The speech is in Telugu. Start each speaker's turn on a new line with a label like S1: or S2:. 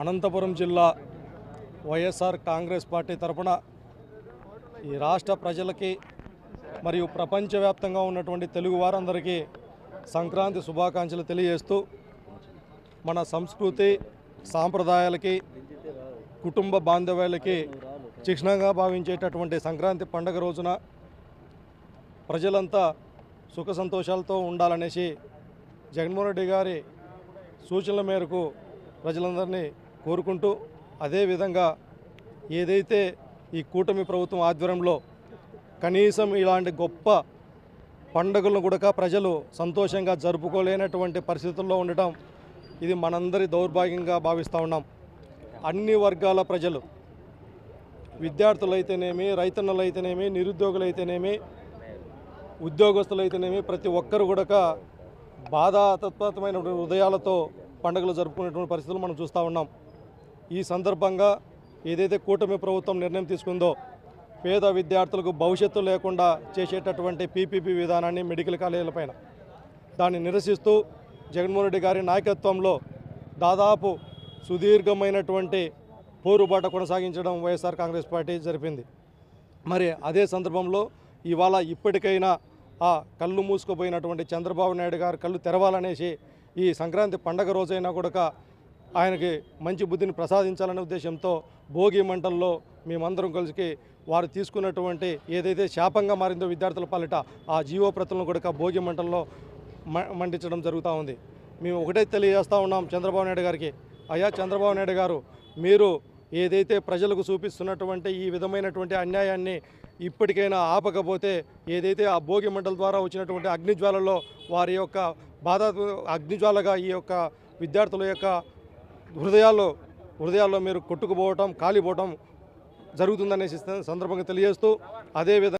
S1: అనంతపురం జిల్లా వైఎస్ఆర్ కాంగ్రెస్ పార్టీ తరఫున ఈ రాష్ట్ర ప్రజలకి మరియు ప్రపంచవ్యాప్తంగా ఉన్నటువంటి తెలుగు వారందరికీ సంక్రాంతి శుభాకాంక్షలు తెలియజేస్తూ మన సంస్కృతి సాంప్రదాయాలకి కుటుంబ బాంధవ్యాలకి చిహ్నంగా భావించేటటువంటి సంక్రాంతి పండగ రోజున ప్రజలంతా సుఖ సంతోషాలతో ఉండాలనేసి జగన్మోహన్ రెడ్డి గారి సూచనల మేరకు ప్రజలందరినీ కోరుకుంటూ అదేవిధంగా ఏదైతే ఈ కూటమి ప్రభుత్వం ఆధ్వర్యంలో కనీసం ఇలాంటి గొప్ప పండుగలను కూడా ప్రజలు సంతోషంగా జరుపుకోలేనటువంటి పరిస్థితుల్లో ఉండటం ఇది మనందరి దౌర్భాగ్యంగా భావిస్తూ ఉన్నాం. అన్ని వర్గాల ప్రజలు విద్యార్థులైతేనేమి రైతన్నలైతేనేమి నిరుద్యోగులైతేనేమి ఉద్యోగస్తులైతేనేమి ప్రతి ఒక్కరు కూడా బాధాతత్వమైన హృదయాలతో పండుగలు జరుపుకునేటువంటి పరిస్థితులు మనం చూస్తూ ఉన్నాం. ఈ సందర్భంగా ఏదైతే కూటమి ప్రభుత్వం నిర్ణయం తీసుకుందో పేద విద్యార్థులకు భవిష్యత్తు లేకుండా చేసేటటువంటి పీపీపీ విధానాన్ని మెడికల్ కాలేజీలపైన దాన్ని నిరసిస్తూ జగన్మోహన్ రెడ్డి గారి నాయకత్వంలో దాదాపు సుదీర్ఘమైనటువంటి పోరుబాట కొనసాగించడం వైఎస్ఆర్ కాంగ్రెస్ పార్టీ జరిపింది. మరి అదే సందర్భంలో ఇవాళ ఇప్పటికైనా ఆ కళ్ళు మూసుకుపోయినటువంటి చంద్రబాబు నాయుడు గారు కళ్ళు తెరవాలనేసి ఈ సంక్రాంతి పండగ రోజైనా కూడా ఆయనకి మంచి బుద్ధిని ప్రసాదించాలనే ఉద్దేశంతో భోగి మంటల్లో మేమందరం కలిసి వారు తీసుకున్నటువంటి ఏదైతే శాపంగా మారిందో విద్యార్థుల పాలిట ఆ జీవో ప్రతులను కూడా భోగి మంటల్లో మ- మండించడం జరుగుతూ ఉంది. మేము ఒకటే తెలియజేస్తూ ఉన్నాం చంద్రబాబు నాయుడు గారికి. అయ్యా చంద్రబాబు నాయుడు గారు మీరు ఏదైతే ప్రజలకు చూపిస్తున్నటువంటి ఈ విధమైనటువంటి అన్యాయాన్ని ఇప్పటికైనా ఆపకపోతే ఏదైతే ఆ భోగి మంటల ద్వారా వచ్చినటువంటి అగ్నిజ్వాలలో వారి యొక్క బాధ అగ్నిజ్వాలగా ఈ యొక్క విద్యార్థుల యొక్క హృదయాల్లో హృదయాల్లో మీరు కొట్టుకుపోవటం కాలిపోవటం జరుగుతుందనేసి సందర్భంగా తెలియజేస్తూ అదేవిధంగా